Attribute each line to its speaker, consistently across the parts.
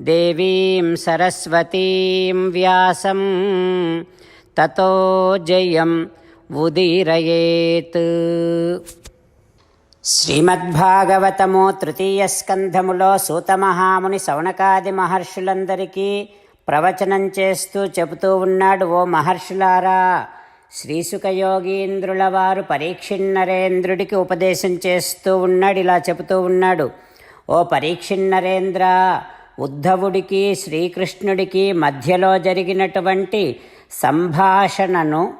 Speaker 1: దేవీం సరస్వతీం వ్యాసం. తతో జయం ఉదీరయేత్. శ్రీమద్భాగవతము తృతీయ స్కంధములో సూతమహాముని సౌనకాది మహర్షులందరికీ ప్రవచనం చేస్తూ చెబుతూ ఉన్నాడు ఓ మహర్షులారా. శ్రీసుఖయోగీంద్రుల వారు పరీక్షిన్నరేంద్రుడికి ఉపదేశం చేస్తూ ఉన్నాడు ఇలా చెబుతూ ఉన్నాడు. ఓ పరీక్షిన్నరేంద్ర ఉద్ధవుడికి శ్రీకృష్ణుడికి మధ్యలో జరిగినటువంటి సంభాషణను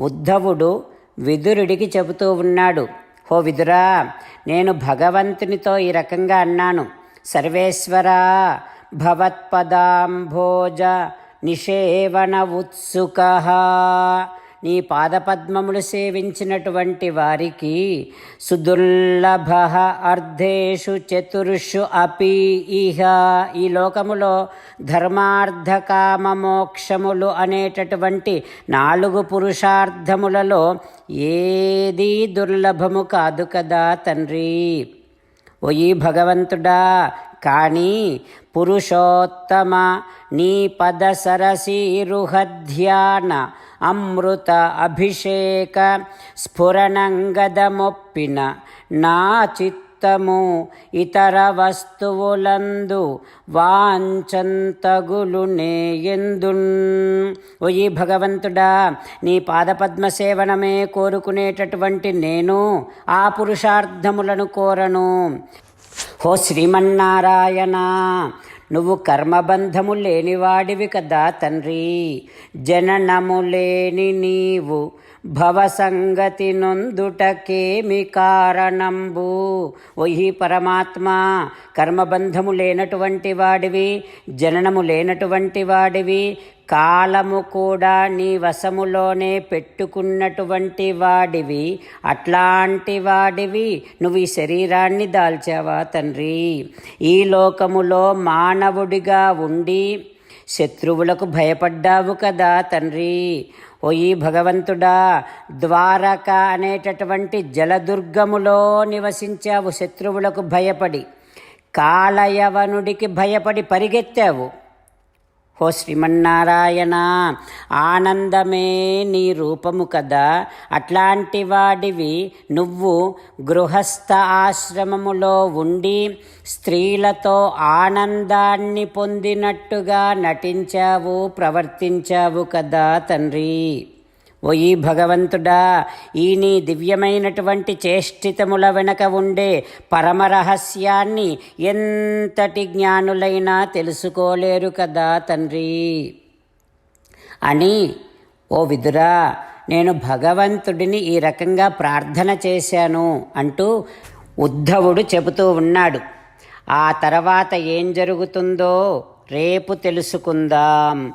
Speaker 1: ఉద్ధవుడు విదురుడికి చెబుతూ ఉన్నాడు. హో విదురా నేను భగవంతునితో ఈ రకంగా అన్నాను. సర్వేశ్వరా భవత్పదాంభోజ నిషేవన ఉత్సుక నీ పాదపద్మములు సేవించినటువంటి వారికి సుదుర్లభ అర్ధేషు చతుర్షు అపి ఇహ. ఈ లోకములో ధర్మార్థ కామ మోక్షములు అనేటటువంటి నాలుగు పురుషార్థములలో ఏదీ దుర్లభము కాదు కదా తండ్రి. ఓయి భగవంతుడా కానీ పురుషోత్తమ నీ పద సరసీరుహధ్యాన అమృత అభిషేక స్ఫురణంగదమొప్పిన నా చిత్తము ఇతర వస్తువులందు వాంచంతగులునే ఎందున్ ఓయి భగవంతుడా నీ పాదపద్మ సేవనమే కోరుకునేటటువంటి నేను ఆ పురుషార్థములను కోరను. హో శ్రీమన్నారాయణ నువ్వు కర్మబంధము లేనివాడివి కదా తండ్రి. జననము లేని నీవు భవసంగతి నొందుటకేమి కారణంబు? ఓహి పరమాత్మ కర్మబంధము లేనటువంటి వాడివి జననము లేనటువంటి వాడివి కాలము కూడా నీ వశములోనే పెట్టుకున్నటువంటి వాడివి అట్లాంటి వాడివి నువ్వు ఈ శరీరాన్ని దాల్చావా తండ్రి? ఈ లోకములో మానవుడిగా ఉండి శత్రువులకు భయపడ్డావు కదా తండ్రి? ఓయి భగవంతుడా ద్వారక అనేటటువంటి జలదుర్గములో నివసించావు శత్రువులకు భయపడి కాలయవనుడికి భయపడి పరిగెత్తావు. ఓ శ్రీమన్నారాయణ ఆనందమే నీ రూపము కదా. అట్లాంటి వాడివి నువ్వు గృహస్థ ఆశ్రమములో ఉండి స్త్రీలతో ఆనందాన్ని పొందినట్టుగా నటించావు ప్రవర్తించావు కదా తండ్రి. ఓయి భగవంతుడా ఈ నీ దివ్యమైనటువంటి చేష్టితముల వెనక ఉండే పరమరహస్యాన్ని ఎంతటి జ్ఞానులైనా తెలుసుకోలేరు కదా తండ్రి. అని ఓ విదురా నేను భగవంతుడిని ఈ రకంగా ప్రార్థన చేశాను అంటూ ఉద్ధవుడు చెబుతూ ఉన్నాడు. ఆ తర్వాత ఏం జరుగుతుందో రేపు తెలుసుకుందాం.